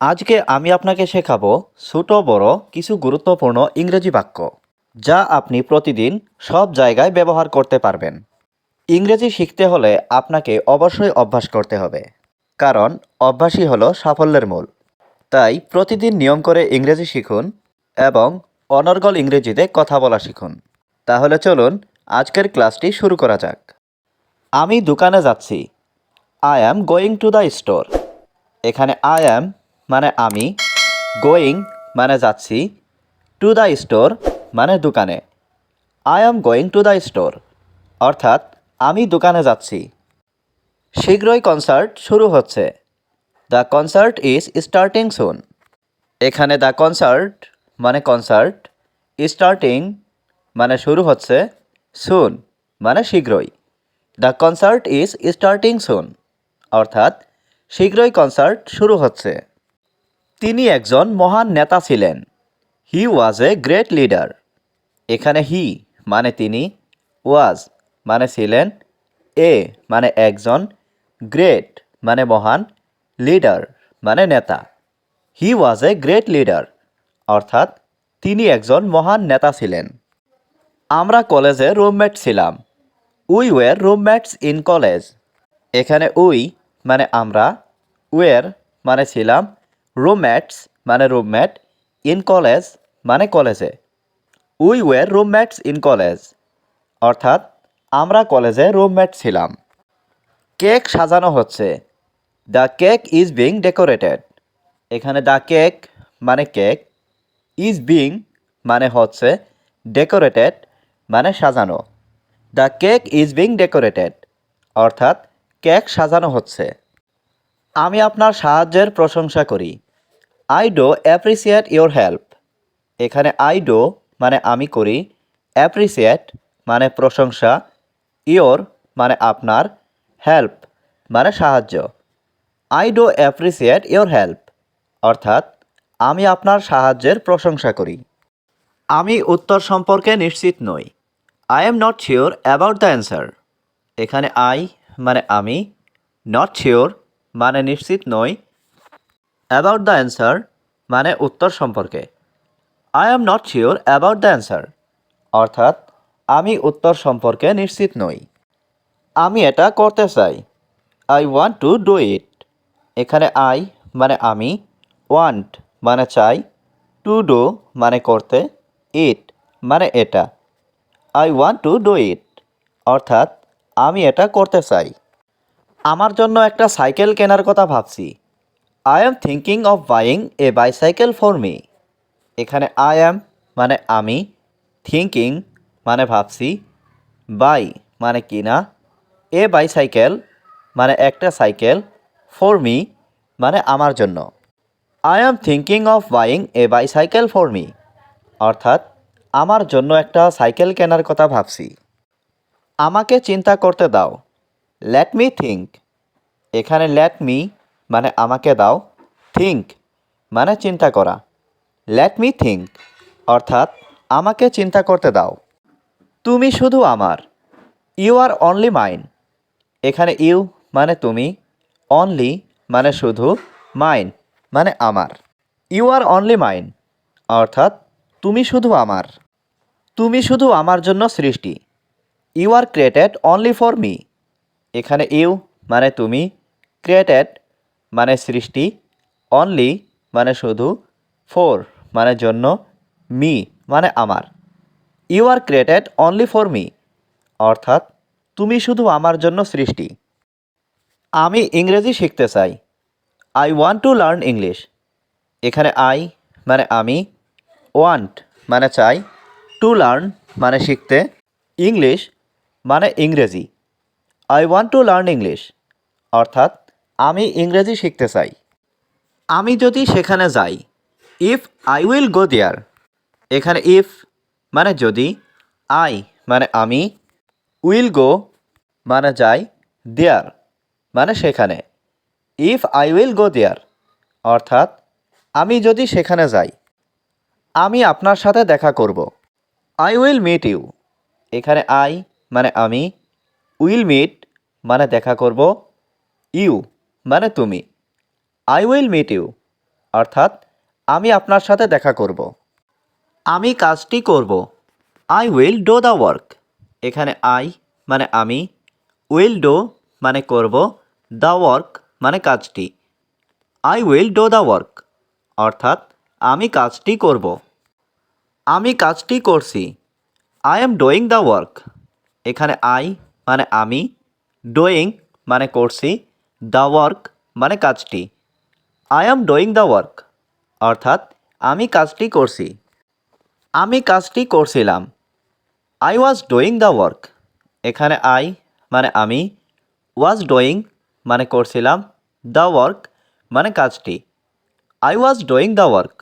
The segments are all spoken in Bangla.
আজকে আমি আপনাকে শেখাবো ছোট বড় কিছু গুরুত্বপূর্ণ ইংরেজি বাক্য, যা আপনি প্রতিদিন সব জায়গায় ব্যবহার করতে পারবেন। ইংরেজি শিখতে হলে আপনাকে অবশ্যই অভ্যাস করতে হবে, কারণ অভ্যাসই হলো সাফল্যের মূল। তাই প্রতিদিন নিয়ম করে ইংরেজি শিখুন এবং অনর্গল ইংরেজিতে কথা বলা শিখুন। তাহলে চলুন আজকের ক্লাসটি শুরু করা যাক। আমি দোকানে যাচ্ছি। I am going to the store. এখানে আই অ্যাম মানে আমি গোয়িং মানে যাচ্ছি টু দ্য স্টোর মানে দোকানে। I am going to the store অর্থাৎ আমি দোকানে যাচ্ছি। শীঘ্রই কনসার্ট শুরু হচ্ছে। The concert is starting soon এখানে দ্য কনসার্ট মানে কনসার্ট স্টার্টিং মানে শুরু হচ্ছে সুন মানে শীঘ্রই। The concert is starting soon অর্থাৎ শীঘ্রই কনসার্ট শুরু হচ্ছে। তিনি একজন মহান নেতা ছিলেন। হি ওয়াজ এ গ্রেট লিডার এখানে হি মানে তিনি ওয়াজ মানে ছিলেন এ মানে একজন গ্রেট মানে মহান লিডার মানে নেতা। হি ওয়াজ এ গ্রেট লিডার অর্থাৎ তিনি একজন মহান নেতা ছিলেন। আমরা কলেজে রুমমেট ছিলাম। We were roommates in college এখানে উই মানে আমরা ওয়ের মানে ছিলাম রুমমেটস মানে রুমমেট ইন কলেজ মানে কলেজে we were roommates in college অর্থাৎ আমরা কলেজে রুমমেট ছিলাম। কেক সাজানো হচ্ছে। The cake is being decorated এখানে দ্য কেক মানে কেক ইজ বিং মানে হচ্ছে ডেকোরেটেড মানে সাজানো। The cake is being decorated অর্থাৎ কেক সাজানো হচ্ছে। আমি আপনার সাহায্যের প্রশংসা করি। I do appreciate your help এখানে আই ডো মানে আমি করি অ্যাপ্রিসিয়েট মানে প্রশংসা ইওর মানে আপনার হেল্প মানে সাহায্য। I do appreciate your help অর্থাৎ আমি আপনার সাহায্যের প্রশংসা করি। আমি উত্তর সম্পর্কে নিশ্চিত নই। I am not sure about the answer এখানে আই মানে আমি নট শিওর মানে নিশ্চিত নই। অ্যাবাউট দ্য অ্যান্সার মানে উত্তর সম্পর্কে। I am not sure about the answer অর্থাৎ, আমি উত্তর সম্পর্কে নিশ্চিত নই। আমি এটা করতে চাই। I want to do it এখানে আই মানে আমি ওয়ান্ট মানে চাই টু ডু মানে করতে ইট মানে এটা। I want to do it অর্থাৎ, আমি এটা করতে চাই। আমার জন্য একটা সাইকেল কেনার কথা ভাবছি। I am thinking of buying a bicycle for me এখানে আই অ্যাম মানে আমি থিঙ্কিং মানে ভাবছি বাই মানে কিনা এ বাইসাইকেল মানে একটা সাইকেল ফর মি মানে আমার জন্য। I am thinking of buying a bicycle for me অর্থাৎ আমার জন্য একটা সাইকেল কেনার কথা ভাবছি। আমাকে চিন্তা করতে দাও। লেট মি থিঙ্ক এখানে লেট মি মানে আমাকে দাও। থিঙ্ক মানে চিন্তা করা। লেট মি থিঙ্ক অর্থাৎ আমাকে চিন্তা করতে দাও। তুমি শুধু আমার। ইউ আর অনলি মাইন এখানে ইউ মানে তুমি। অনলি মানে শুধু মাইন মানে আমার। ইউ আর অনলি মাইন অর্থাৎ তুমি শুধু আমার। তুমি শুধু আমার জন্য সৃষ্টি। You are created only for me এখানে ইউ মানে তুমি। ক্রিয়েটেড মানে সৃষ্টি অনলি মানে শুধু ফোর মানে জন্য মি মানে আমার। You are created only for me অর্থাৎ তুমি শুধু আমার জন্য সৃষ্টি। আমি ইংরেজি শিখতে চাই। I want to learn English এখানে আই মানে আমি ওয়ান্ট মানে চাই। টু লার্ন মানে শিখতে। ইংলিশ মানে ইংরেজি। I want to learn English অর্থাৎ আমি ইংরেজি শিখতে চাই। আমি যদি সেখানে যাই if I will go there এখানে ইফ মানে যদি আই মানে আমি উইল গো মানে যাই দেয়ার মানে সেখানে। If I will go there অর্থাৎ আমি যদি সেখানে যাই, আমি আপনার সাথে দেখা করব। আই উইল মিট ইউ এখানে আই মানে আমি উইল মিট মানে দেখা করব ইউ মানে তুমি। আই উইল মিট ইউ অর্থাৎ আমি আপনার সাথে দেখা করব। আমি কাজটি করব। I will do the work এখানে আই মানে আমি। উইল ডো মানে করব। দ্য ওয়ার্ক মানে কাজটি। I will do the work অর্থাৎ আমি কাজটি করব। আমি কাজটি করছি। I am doing the work এখানে আই মানে আমি। ডুইং মানে করছি। দ্য ওয়ার্ক মানে কাজটি। I am doing the work অর্থাৎ আমি কাজটি করছি। আমি কাজটি করছিলাম। I was doing the work এখানে আই মানে আমি। ওয়াজ ডুইং মানে করছিলাম। দ্য ওয়ার্ক মানে কাজটি। I was doing the work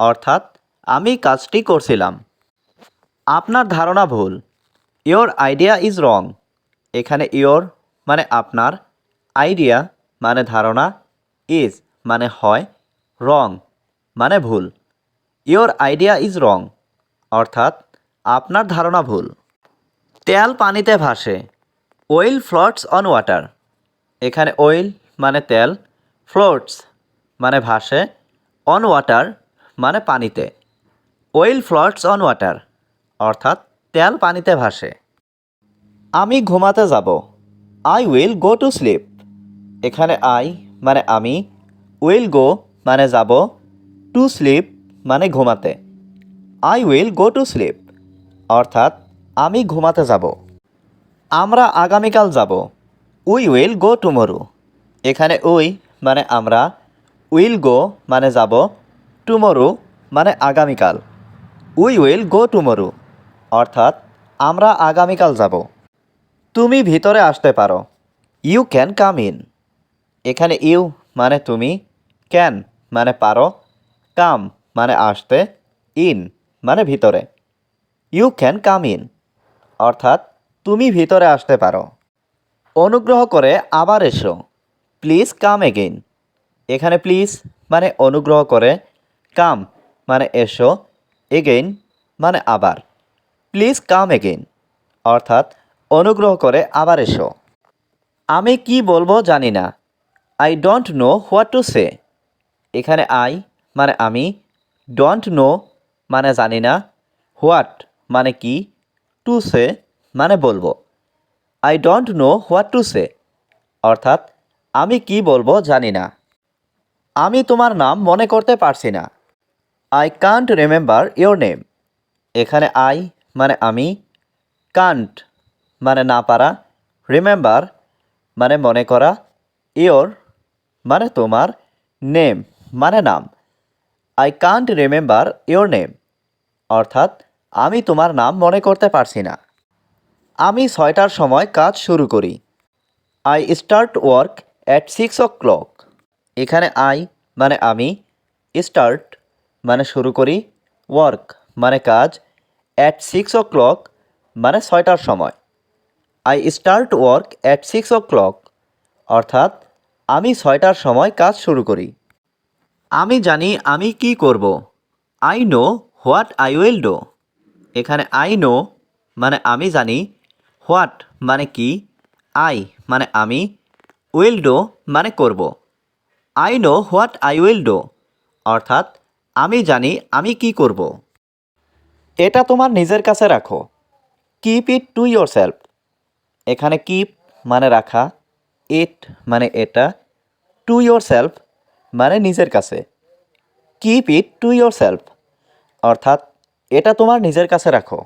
অর্থাৎ আমি কাজটি করছিলাম। আপনার ধারণা ভুল। ইয়োর আইডিয়া ইজ রং এখানে ইয়োর মানে আপনার আইডিয়া মানে ধারণা ইজ মানে হয় রং মানে ভুল। ইয়োর আইডিয়া ইজ রং অর্থাৎ আপনার ধারণা ভুল। তেল পানিতে ভাসে ওয়েল ফ্লটস অন ওয়াটার এখানে ওয়েল মানে তেল ফ্লোটস মানে ভাসে অন ওয়াটার মানে পানিতে। ওয়েল ফ্লটস অন ওয়াটার অর্থাৎ তেল পানিতে ভাসে। আমি ঘুমাতে যাব I will go to sleep এখানে আই মানে আমি উইল গো মানে যাব টু স্লিপ মানে ঘুমাতে। I will go to sleep অর্থাৎ আমি ঘুমাতে যাব। আমরা আগামীকাল যাব উই উইল গো টুমরো এখানে উই মানে আমরা উইল গো মানে যাব টুমরো মানে আগামীকাল। উই উইল গো টুমরো অর্থাৎ আমরা আগামীকাল যাব। তুমি ভিতরে আসতে পারো। ইউ ক্যান কাম ইন এখানে ইউ মানে তুমি, ক্যান মানে পারো, কাম মানে আসতে, ইন মানে ভিতরে। ইউ ক্যান কাম ইন, অর্থাৎ তুমি ভিতরে আসতে পারো। অনুগ্রহ করে আবার এসো। Please come again. এখানে প্লিজ মানে অনুগ্রহ করে, কাম মানে এসো, এগেইন মানে আবার। প্লিজ কাম এগেইন, অর্থাৎ অনুগ্রহ করে আবার এসো। আমি কি বলব জানি না। I don't know what to say এখানে আই মানে আমি ডোন্ট নো মানে জানি না হোয়াট মানে কি টু সে মানে বলব। I don't know what to say অর্থাৎ আমি কি বলব জানি না। আমি তোমার নাম মনে করতে পারছি না। I can't remember your name এখানে আই মানে আমি কান্ট মানে না পারা রিমেম্বার মানে মনে করা ইয়োর মানে তোমার নেম মানে নাম। I can't remember your name অর্থাৎ আমি তোমার নাম মনে করতে পারছি না। আমি ছয়টার সময় কাজ শুরু করি। I start work at six o'clock এখানে আই মানে আমি স্টার্ট মানে শুরু করি ওয়ার্ক মানে কাজ অ্যাট সিক্স ও ক্লক মানে ছয়টার সময়। I start work at six o'clock অর্থাৎ আমি ছয়টার সময় কাজ শুরু করি। আমি জানি আমি কি করব। I know what I will do এখানে আই নো মানে আমি জানি। হোয়াট মানে কি? আই মানে আমি। উইল ডো মানে করব। I know what I will do অর্থাৎ আমি জানি আমি কি করব। এটা তোমার নিজের কাছে রাখো। Keep it to yourself এখানে কিপ মানে রাখা। ইট মানে এটা টু ইয়োর সেলফ মানে নিজের কাছে। Keep it to yourself অর্থাৎ এটা তোমার নিজের কাছে রাখো।